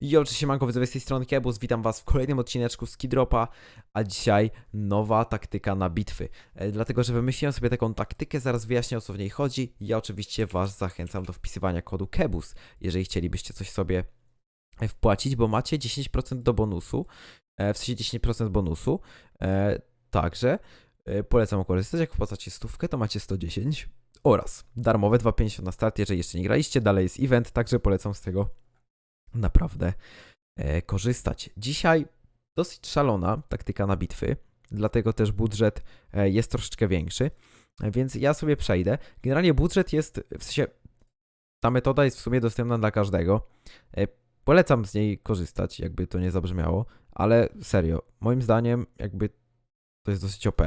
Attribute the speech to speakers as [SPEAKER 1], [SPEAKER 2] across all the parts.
[SPEAKER 1] I oczywiście manko z tej strony Kebus, witam was w kolejnym odcineczku z Kidropa, a dzisiaj nowa taktyka na bitwy. E, dlatego, że wymyśliłem sobie taką taktykę, zaraz wyjaśnię o co w niej chodzi. Ja oczywiście was zachęcam do wpisywania kodu Kebus, jeżeli chcielibyście coś sobie e, wpłacić, bo macie 10% do bonusu, e, w sensie 10% bonusu, także polecam korzystać, jak wpłacacie stówkę, to macie 110 oraz darmowe 2,50 na start, jeżeli jeszcze nie graliście, dalej jest event, także polecam z tego naprawdę e, korzystać. Dzisiaj dosyć szalona taktyka na bitwy, dlatego też budżet e, jest troszeczkę większy, więc ja sobie przejdę. Generalnie budżet jest, w sensie ta metoda jest w sumie dostępna dla każdego. E, polecam z niej korzystać, jakby to nie zabrzmiało, ale serio, moim zdaniem jakby to jest dosyć OP.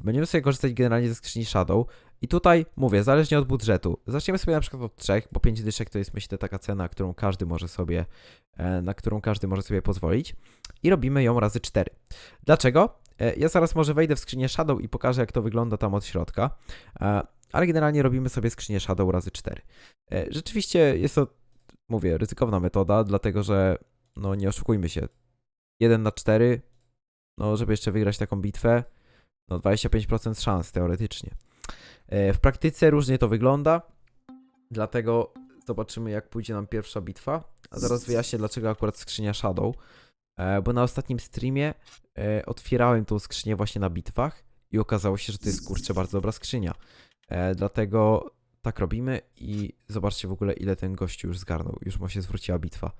[SPEAKER 1] Będziemy sobie korzystać generalnie ze skrzyni Shadow. I tutaj mówię, zależnie od budżetu. Zaczniemy sobie na przykład od 3, bo 5 dyszek to jest myślę taka cena, którą każdy może sobie, e, na którą każdy może sobie pozwolić. I robimy ją razy 4. Dlaczego? E, Ja zaraz może wejdę w skrzynię Shadow i pokażę jak to wygląda tam od środka. E, Ale generalnie robimy sobie skrzynię Shadow razy 4. E, Rzeczywiście jest to, mówię, ryzykowna metoda, dlatego że, no nie oszukujmy się, 1 na 4, no żeby jeszcze wygrać taką bitwę, no 25% szans teoretycznie. E, W praktyce różnie to wygląda, dlatego zobaczymy jak pójdzie nam pierwsza bitwa, a zaraz wyjaśnię dlaczego akurat skrzynia Shadow, E, bo na ostatnim streamie e, otwierałem tą skrzynię właśnie na bitwach i okazało się, że to jest kurczę bardzo dobra skrzynia. Dlatego tak robimy i zobaczcie w ogóle ile ten gościu już zgarnął, już mu się zwróciła bitwa.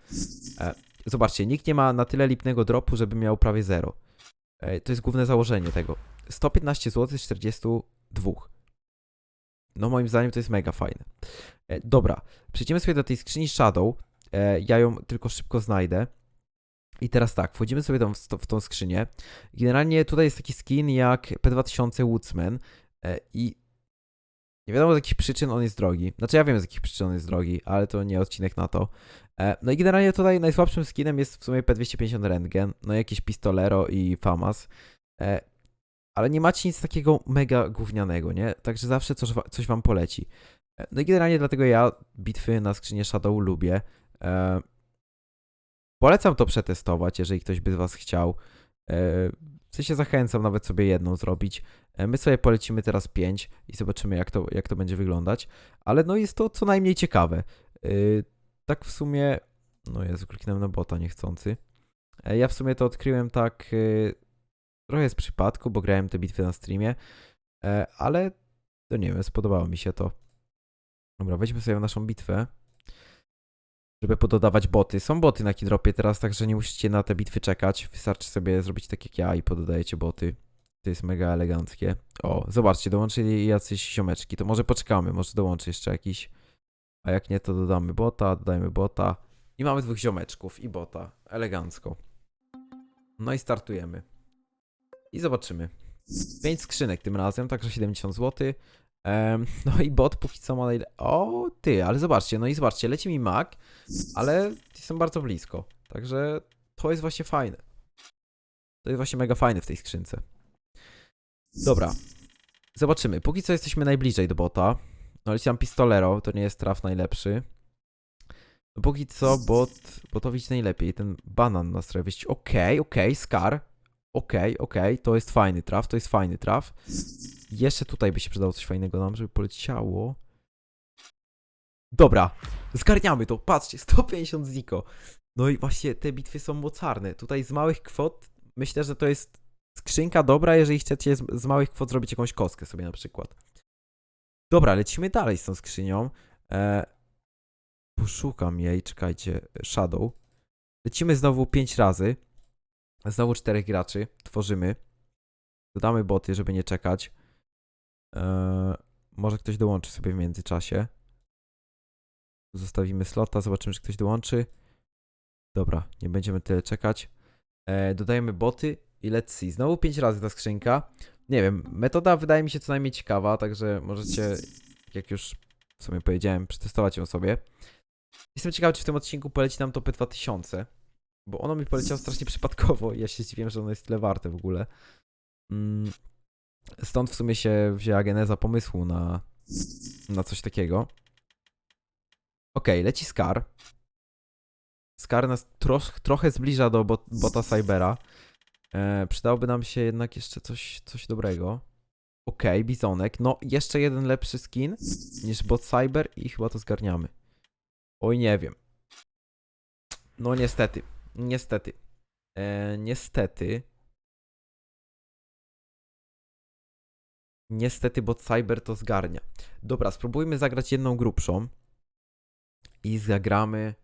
[SPEAKER 1] Zobaczcie, nikt nie ma na tyle lipnego dropu, żeby miał prawie zero. E, To jest główne założenie tego. 115 zł z 42. No moim zdaniem to jest mega fajne. E, dobra, przejdziemy sobie do tej skrzyni Shadow. E, ja ją tylko szybko znajdę. I teraz tak, wchodzimy sobie tam w, w tą skrzynię. Generalnie tutaj jest taki skin jak P2000 Woodsman i nie wiadomo z jakich przyczyn on jest drogi. Znaczy ja wiem z jakich przyczyn on jest drogi, ale to nie odcinek na to. E, no i generalnie tutaj najsłabszym skinem jest w sumie P250 Rentgen, no jakieś Pistolero i Famas. E, ale nie macie nic takiego mega gównianego, nie? Także zawsze coś, coś wam poleci. E, No i generalnie dlatego ja bitwy na skrzynię Shadow lubię. E, polecam to przetestować, jeżeli ktoś by z was chciał. E, w sensie zachęcam nawet sobie jedną zrobić. E, my sobie polecimy teraz pięć i zobaczymy jak to, jak to będzie wyglądać. Ale no jest to co najmniej ciekawe. E, tak w sumie... No Jezu, kliknąłem na bota niechcący. E, ja w sumie to odkryłem tak... trochę z przypadku, bo grałem te bitwy na streamie, ale to nie wiem, spodobało mi się to. Dobra, weźmy sobie naszą bitwę, żeby pododawać boty. Są boty na Kidropie teraz, także nie musicie na te bitwy czekać. Wystarczy sobie zrobić tak jak ja i pododajecie boty. To jest mega eleganckie. O, zobaczcie, dołączyli jacyś ziomeczki. To może poczekamy, może dołączy jeszcze jakiś. A jak nie, to dodamy bota, dodajmy bota. I mamy dwóch ziomeczków i bota. Elegancko. No i startujemy. I zobaczymy. 5 skrzynek tym razem, także 70 zł. Em, no i bot póki co ma. O, ty, ale zobaczcie, no i zobaczcie, leci mi mag, ale jestem bardzo blisko. Także to jest właśnie fajne. To jest właśnie mega fajne w tej skrzynce. Dobra. Zobaczymy. Póki co jesteśmy najbliżej do bota. No tam pistolero, to nie jest traf najlepszy. No póki co bot, botowi idzie najlepiej. Ten banan nas trochę wyścig. Okej, okej, Scar. Okej, okej, to jest fajny traf, to jest fajny traf. Jeszcze tutaj by się przydało coś fajnego nam, żeby poleciało. Dobra, zgarniamy to, patrzcie, 150 ziko. No i właśnie te bitwy są mocarne. Tutaj z małych kwot myślę, że to jest skrzynka dobra, jeżeli chcecie z, z małych kwot zrobić jakąś kostkę sobie na przykład. Dobra, lecimy dalej z tą skrzynią. E, poszukam jej, czekajcie, Shadow. Lecimy znowu 5 razy. Znowu czterech graczy. Tworzymy. Dodamy boty, żeby nie czekać. Eee, może ktoś dołączy sobie w międzyczasie. Zostawimy slota, zobaczymy, czy ktoś dołączy. Dobra, nie będziemy tyle czekać. Eee, dodajemy boty i let's see. Znowu 5 razy ta skrzynka. Nie wiem, metoda wydaje mi się co najmniej ciekawa, także możecie, jak już w powiedziałem, przetestować ją sobie. Jestem ciekawy, czy w tym odcinku poleci nam to P2000. Bo ono mi poleciało strasznie przypadkowo ja się zdziwiłem, że ono jest tyle warte w ogóle. Mm, Stąd w sumie się wzięła geneza pomysłu na, na coś takiego. Okej, leci Scar. Scar nas trosz, trochę zbliża do bot, bota Cybera. E, przydałoby nam się jednak jeszcze coś, coś dobrego. Okej, bizonek. No, jeszcze jeden lepszy skin niż bot Cyber i chyba to zgarniamy. Oj, nie wiem. No niestety. Niestety. E, niestety. Niestety, bot Cyber to zgarnia. Dobra, spróbujmy zagrać jedną grubszą. I zagramy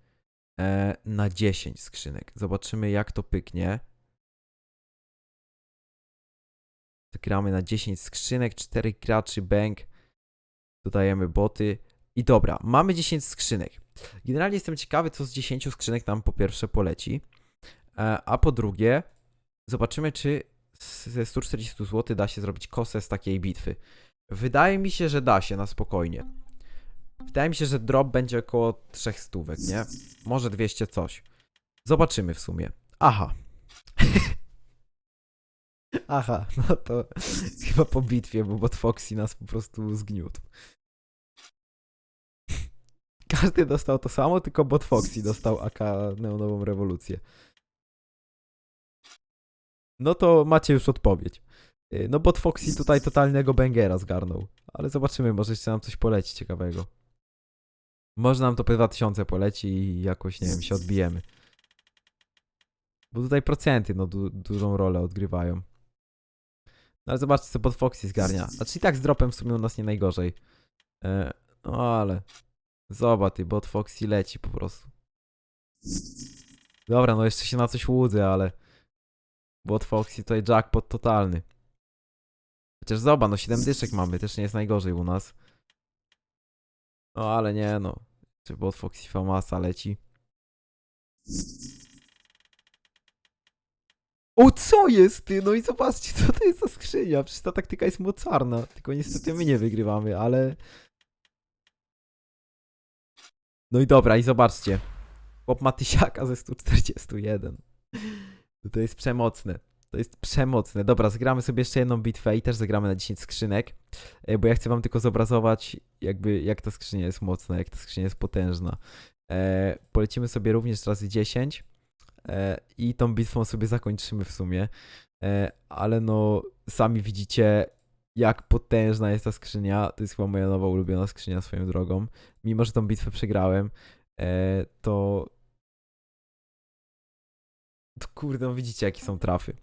[SPEAKER 1] e, na 10 skrzynek. Zobaczymy, jak to pyknie. Gramy na 10 skrzynek, 4 graczy, bank. Dodajemy boty. I dobra, mamy 10 skrzynek. Generalnie jestem ciekawy, co z 10 skrzynek nam po pierwsze poleci. E, a po drugie, zobaczymy, czy ze 140 zł da się zrobić kosę z takiej bitwy. Wydaje mi się, że da się na spokojnie. Wydaje mi się, że drop będzie około 3 stówek, nie? Może 200 coś. Zobaczymy w sumie. Aha. Aha, no to chyba po bitwie, bo bot Foxy nas po prostu zgniótł. Każdy dostał to samo, tylko bot Foxy dostał AK Neonową Rewolucję. No to macie już odpowiedź. Y, No bot Foxy tutaj totalnego bangera zgarnął. Ale zobaczymy, może jeszcze nam coś poleci ciekawego. Może nam to po 2000 poleci i jakoś, nie wiem, się odbijemy. Bo tutaj procenty, no, du dużą rolę odgrywają. No ale zobaczcie, co bot Foxy zgarnia. Znaczy i tak z dropem w sumie u nas nie najgorzej. E, no ale... Zobacz, ty, bot Foxy leci po prostu. Dobra, no jeszcze się na coś łudzę, ale... Bot Foxy tutaj jackpot totalny. Chociaż zobacz, no 7 dyszek mamy, też nie jest najgorzej u nas. No ale nie no. Czy bot Foxy Famasa leci. O co jest? No i zobaczcie, co to jest za skrzynia. Przecież ta taktyka jest mocarna. Tylko niestety my nie wygrywamy, ale... No i dobra, i zobaczcie. Chłop ma tysiaka ze 141. No To jest przemocne. To jest przemocne. Dobra, zagramy sobie jeszcze jedną bitwę i też zagramy na 10 skrzynek, e, bo ja chcę wam tylko zobrazować, jakby jak ta skrzynia jest mocna, jak ta skrzynia jest potężna. E, polecimy sobie również razy 10 e, i tą bitwą sobie zakończymy w sumie. E, ale no, sami widzicie, jak potężna jest ta skrzynia. To jest chyba moja nowa ulubiona skrzynia swoją drogą. Mimo, że tą bitwę przegrałem, e, to to kurde, no widzicie jakie są trafy.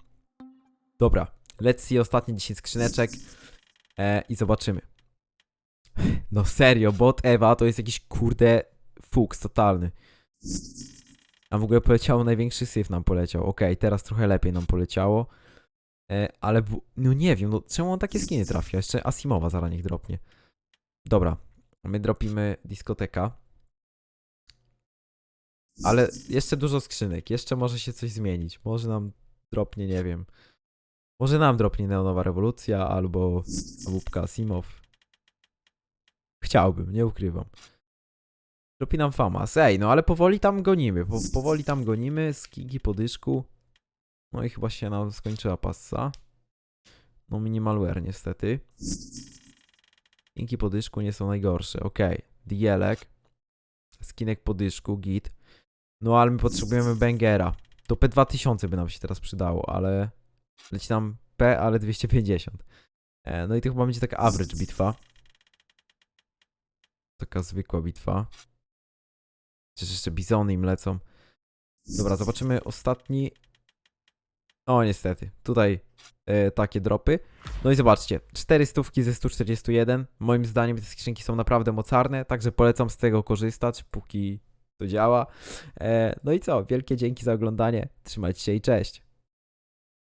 [SPEAKER 1] Dobra, let's see ostatnie 10 skrzyneczek e, i zobaczymy. No serio, bot Ewa to jest jakiś kurde fuks totalny. A w ogóle poleciało największy syf nam poleciał. Okej, teraz trochę lepiej nam poleciało. E, ale no nie wiem, no czemu on takie skiny trafia? Jeszcze Asimowa zaraz niech dropnie. Dobra, my dropimy dyskoteka. Ale jeszcze dużo skrzynek. Jeszcze może się coś zmienić. Może nam dropnie, nie wiem. Może nam dropnie Neonowa Rewolucja albo łupka Asimow. Chciałbym, nie ukrywam. Dropi nam Famas. Ej, no ale powoli tam gonimy. Po, powoli tam gonimy. Skigi po dyszku. No i chyba się nam skończyła passa. No minimalware niestety. Skigi po dyszku nie są najgorsze. Okej. Dielek. Skinek po dyszku, git. No ale my potrzebujemy bangera. To P2000 by nam się teraz przydało, ale leci nam P, ale 250. E, no i to chyba będzie taka average bitwa. Taka zwykła bitwa. Przecież jeszcze bizony im lecą. Dobra, zobaczymy ostatni. O, niestety. Tutaj e, takie dropy. No i zobaczcie, 4 stówki ze 141. Moim zdaniem te skrzynki są naprawdę mocarne, także polecam z tego korzystać, póki to działa. E, no i co, wielkie dzięki za oglądanie. Trzymajcie się i cześć.